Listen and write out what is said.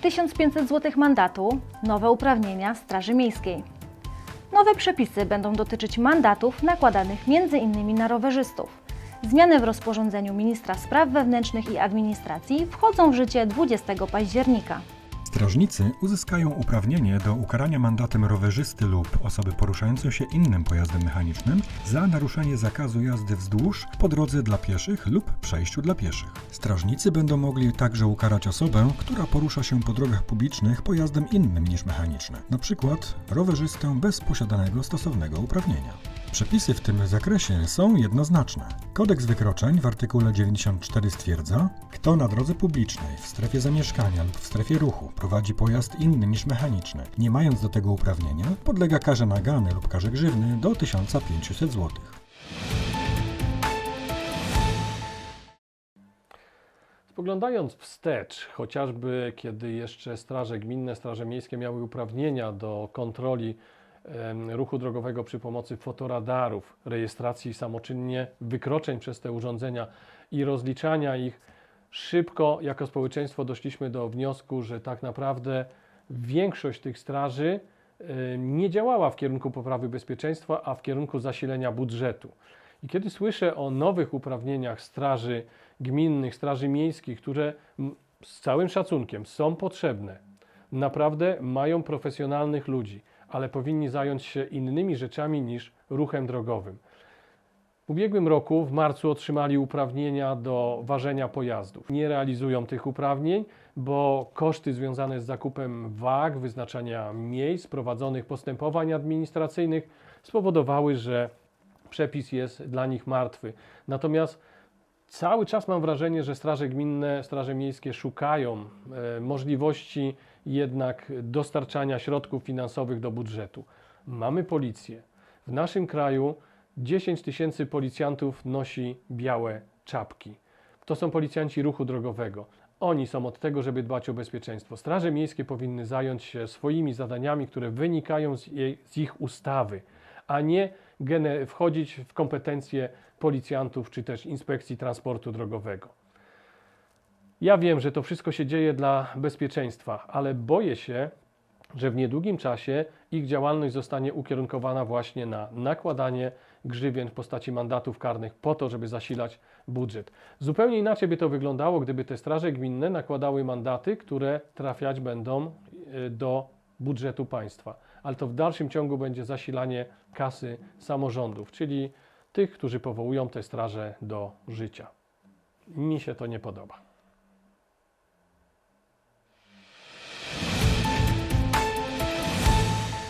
1500 zł mandatu, nowe uprawnienia Straży Miejskiej. Nowe przepisy będą dotyczyć mandatów nakładanych m.in. na rowerzystów. Zmiany w rozporządzeniu ministra spraw wewnętrznych i administracji wchodzą w życie 20 października. Strażnicy uzyskają uprawnienie do ukarania mandatem rowerzysty lub osoby poruszającej się innym pojazdem mechanicznym za naruszenie zakazu jazdy wzdłuż po drodze dla pieszych lub przejściu dla pieszych. Strażnicy będą mogli także ukarać osobę, która porusza się po drogach publicznych pojazdem innym niż mechaniczny, np. rowerzystę bez posiadanego stosownego uprawnienia. Przepisy w tym zakresie są jednoznaczne. Kodeks wykroczeń w artykule 94 stwierdza, kto na drodze publicznej, w strefie zamieszkania lub w strefie ruchu prowadzi pojazd inny niż mechaniczny, nie mając do tego uprawnienia, podlega karze nagany lub karze grzywny do 1500 zł. Spoglądając wstecz, chociażby kiedy jeszcze straże gminne, straże miejskie miały uprawnienia do kontroli ruchu drogowego przy pomocy fotoradarów, rejestracji samoczynnie wykroczeń przez te urządzenia i rozliczania ich, szybko jako społeczeństwo doszliśmy do wniosku, że tak naprawdę większość tych straży nie działała w kierunku poprawy bezpieczeństwa, a w kierunku zasilenia budżetu. I kiedy słyszę o nowych uprawnieniach straży gminnych, straży miejskich, które z całym szacunkiem są potrzebne, naprawdę mają profesjonalnych ludzi, ale powinni zająć się innymi rzeczami niż ruchem drogowym. W ubiegłym roku, w marcu, otrzymali uprawnienia do ważenia pojazdów. Nie realizują tych uprawnień, bo koszty związane z zakupem wag, wyznaczania miejsc, prowadzonych postępowań administracyjnych spowodowały, że przepis jest dla nich martwy. Natomiast cały czas mam wrażenie, że straże gminne, straże miejskie szukają e, możliwości jednak dostarczania środków finansowych do budżetu. Mamy policję. W naszym kraju 10 tysięcy policjantów nosi białe czapki. To są policjanci ruchu drogowego. Oni są od tego, żeby dbać o bezpieczeństwo. Straże miejskie powinny zająć się swoimi zadaniami, które wynikają z, jej, z ich ustawy, a nie wchodzić w kompetencje policjantów czy też inspekcji transportu drogowego. Ja wiem, że to wszystko się dzieje dla bezpieczeństwa, ale boję się, że w niedługim czasie ich działalność zostanie ukierunkowana właśnie na nakładanie grzywien w postaci mandatów karnych po to, żeby zasilać budżet. Zupełnie inaczej by to wyglądało, gdyby te straże gminne nakładały mandaty, które trafiać będą y, do budżetu państwa. Ale to w dalszym ciągu będzie zasilanie kasy samorządów, czyli tych, którzy powołują te straże do życia. Mi się to nie podoba.